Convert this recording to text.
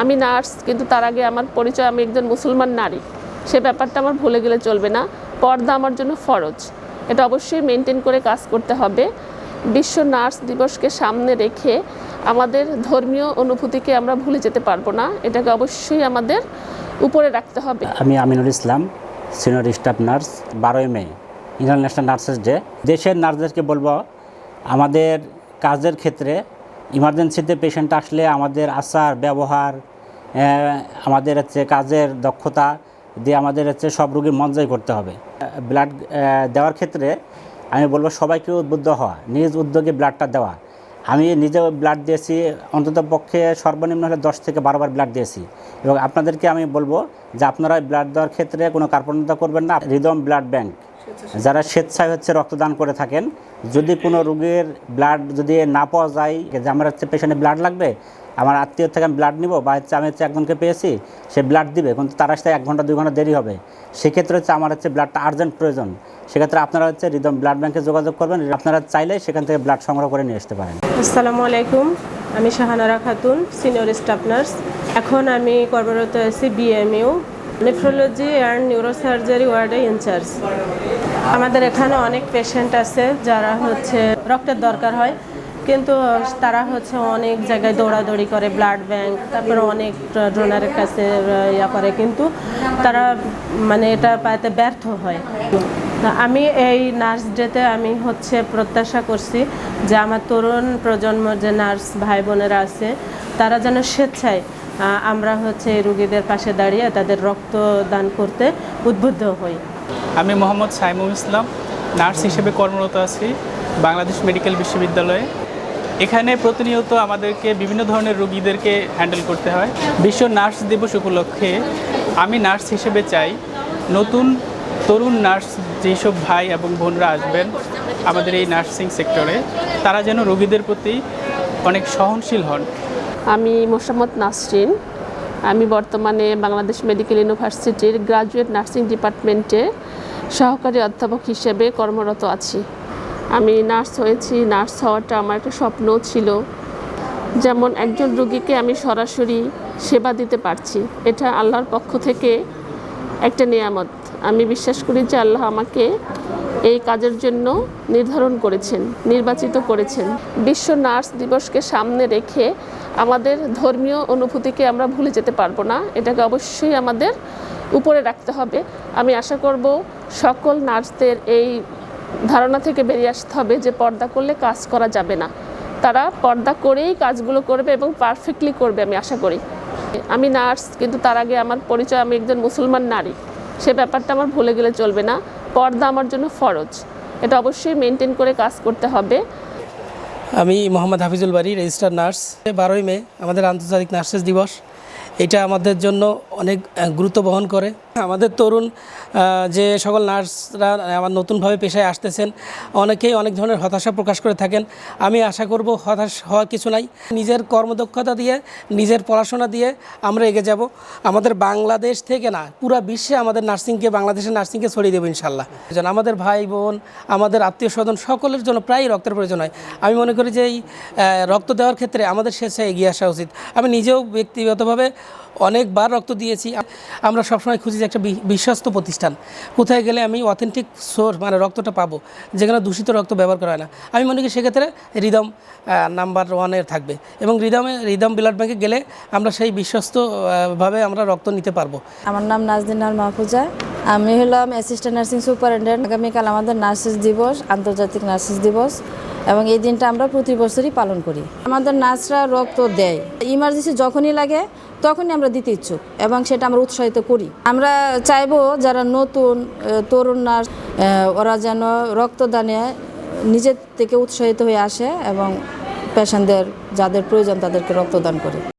আমি নার্স, কিন্তু তার আগে আমার পরিচয়, আমি একজন মুসলমান নারী। সে ব্যাপারটা আমার ভুলে গেলে চলবে না। পর্দা আমার জন্য ফরজ। এটা অবশ্যই মেনটেন করে কাজ করতে হবে। বিশ্ব নার্স দিবসকে সামনে রেখে আমাদের ধর্মীয় অনুভূতিকে আমরা ভুলে যেতে পারব না। এটাকে অবশ্যই আমাদের উপরে রাখতে হবে। আমি Aminul Islam, senior staff nurse, বারোই মে, ইন্টারন্যাশনাল নার্সেস ডে। দেশের নার্সদেরকে বলব, আমাদের কাজের ক্ষেত্রে ইমার্জেন্সিতে পেশেন্ট আসলে আমাদের আচার, ব্যবহার আমাদের হচ্ছে কাজের দক্ষতা দিয়ে আমাদের হচ্ছে সব রোগীর মন জয় করতে হবে। ব্লাড দেওয়ার ক্ষেত্রে আমি বলব সবাইকে উদ্বুদ্ধ হওয়া, নিজ উদ্যোগে ব্লাডটা দেওয়া। আমি নিজেও ব্লাড দিয়েছি, অন্তত পক্ষে সর্বনিম্ন হলে দশ থেকে বারোবার ব্লাড দিয়েছি। এবং আপনাদেরকে আমি বলব যে আপনারা ব্লাড দেওয়ার ক্ষেত্রে কোনো কার্পণ্যতা করবেন না। রিদম ব্লাড ব্যাংক যারা স্বেচ্ছায় হচ্ছে রক্তদান করে থাকেন যদি কোনো রোগীর ব্লাড যদি না পাওয়া যায় যে আমার হচ্ছে পেশেন্টের ব্লাড লাগবে আমার আত্মীয় থেকে আমি ব্লাড নিব বা হচ্ছে আমি হচ্ছে একজনকে পেয়েছি সে ব্লাড দিবে কিন্তু তার আসতে এক ঘণ্টা দুই ঘণ্টা দেরি হবে। সেক্ষেত্রে হচ্ছে আমার হচ্ছে ব্লাডটা আর্জেন্ট প্রয়োজন। সেক্ষেত্রে আপনারা হচ্ছে রিদম ব্লাড ব্যাংকে যোগাযোগ করবেন আপনারা চাইলে সেখান থেকে ব্লাড সংগ্রহ করে নিয়ে আসতে পারেন। আসসালামু আলাইকুম আমি Shahanara Khatun senior staff nurse এখন আমি কর্মরত আছি বিএমইউ নেফ্রোলজি অ্যান্ড নিউরোসার্জারি ওয়ার্ডে ইনচার্জ আমাদের এখানে অনেক পেশেন্ট আছে যারা হচ্ছে রক্তের দরকার হয়, কিন্তু তারা হচ্ছে অনেক জায়গায় দৌড়াদৌড়ি করে ব্লাড ব্যাংক তারপরে অনেক ডোনারের কাছে ইয়া করে, কিন্তু তারা মানে এটা পাইতে ব্যর্থ হয়। আমি এই নার্স ডেতে আমি হচ্ছে প্রত্যাশা করছি যে আমার তরুণ প্রজন্মের যে নার্স ভাই বোনেরা আছে, তারা যেন স্বেচ্ছায় আমরা হচ্ছে রুগীদের পাশে দাঁড়িয়ে তাদের রক্তদান করতে উদ্বুদ্ধ হই। আমি মোহাম্মদ সাইমুল ইসলাম, নার্স হিসেবে কর্মরত আছি বাংলাদেশ মেডিকেল বিশ্ববিদ্যালয়ে। এখানে প্রতিনিয়ত আমাদেরকে বিভিন্ন ধরনের রুগীদেরকে হ্যান্ডেল করতে হয়। বিশ্ব নার্স দিবস উপলক্ষে আমি নার্স হিসেবে চাই, নতুন তরুণ নার্স যেসব ভাই এবং বোনরা আসবেন আমাদের এই নার্সিং সেক্টরে, তারা যেন রোগীদের প্রতি অনেক সহনশীল হন। আমি মোসাম্মদ নাসরিন। আমি বর্তমানে বাংলাদেশ মেডিকেল ইউনিভার্সিটির গ্রাজুয়েট নার্সিং ডিপার্টমেন্টে সহকারী অধ্যাপক হিসেবে কর্মরত আছি। আমি নার্স হয়েছি, নার্স হওয়াটা আমার একটা স্বপ্ন ছিল। যেমন একজন রুগীকে আমি সরাসরি সেবা দিতে পারছি, এটা আল্লাহর পক্ষ থেকে একটা নিয়ামত। আমি বিশ্বাস করি যে আল্লাহ আমাকে এই কাজের জন্য নির্ধারণ করেছেন, নির্বাচিত করেছেন। বিশ্ব নার্স দিবসকে সামনে রেখে আমাদের ধর্মীয় অনুভূতিকে আমরা ভুলে যেতে পারব না। এটাকে অবশ্যই আমাদের উপরে রাখতে হবে। আমি আশা করব সকল নার্সদের এই ধারণা থেকে বেরিয়ে আসতে হবে যে পর্দা করলে কাজ করা যাবে না। তারা পর্দা করেই কাজগুলো করবে এবং পারফেক্টলি করবে আমি আশা করি। আমি নার্স, কিন্তু তার আগে আমার পরিচয়, আমি একজন মুসলমান নারী। সে ব্যাপারটা আমার ভুলে গেলে চলবে না। পর্দা আমার জন্য ফরজ। এটা অবশ্যই মেনটেন করে কাজ করতে হবে। আমি মোহাম্মদ হাফিজুল বাড়ি রেজিস্টার নার্স। বারোই মে আমাদের আন্তর্জাতিক নার্সেস দিবস। এটা আমাদের জন্য অনেক গুরুত্ব বহন করে। আমাদের তরুণ যে সকল নার্সরা আমার নতুনভাবে পেশায় আসতেছেন, অনেকেই অনেক ধরনের হতাশা প্রকাশ করে থাকেন। আমি আশা করব হতাশ হওয়ার কিছু নাই। নিজের কর্মদক্ষতা দিয়ে, নিজের পড়াশোনা দিয়ে আমরা এগিয়ে যাব। আমাদের বাংলাদেশ থেকে না, পুরো বিশ্বে আমাদের নার্সিংকে, বাংলাদেশের নার্সিংকে ছড়িয়ে দেবো ইনশাল্লাহ আমাদের ভাই বোন আমাদের আত্মীয় স্বজন সকলের জন্য প্রায় রক্তের প্রয়োজন হয়। আমি মনে করি যে এই রক্ত দেওয়ার ক্ষেত্রে আমাদের শেষে এগিয়ে আসা উচিত। আমি নিজেও ব্যক্তিগতভাবে অনেকবার রক্ত দিয়েছি। আমরা সবসময় খুঁজি যে একটা বিশ্বস্ত প্রতিষ্ঠান। কোথায় গেলে আমি অথেন্টিক সোর্স মানে রক্তটা পাবো? যেখানে দূষিত রক্ত ব্যবহার করা হয় না। আমি মনে করি সেক্ষেত্রে রিদম নাম্বার ওয়ানের থাকবে। এবং রিদমে রিদম ব্লাড ব্যাঙ্কে গেলে আমরা সেই বিশ্বস্তভাবে আমরা রক্ত নিতে পারব। আমার নাম নাজদিনাল মাহফুজা। আমি হলাম অ্যাসিস্ট্যান্ট নার্সিং সুপারিনটেন্ডেন্ট আগামীকাল আমাদের নার্সেস দিবস, আন্তর্জাতিক নার্সেস দিবস, এবং এই দিনটা আমরা প্রতি বছরই পালন করি। আমাদের নার্সরা রক্ত দেয়। ইমার্জেন্সি যখনই লাগে, তখনই আমরা দিতে ইচ্ছুক, এবং সেটা আমরা উৎসাহিত করি। আমরা চাইব যারা নতুন তরুণ নার্স ওরা যেন রক্তদানে নিজের থেকে উৎসাহিত হয়ে আসে, এবং পেশেন্টদের, যাদের প্রয়োজন তাদেরকে রক্তদান করে।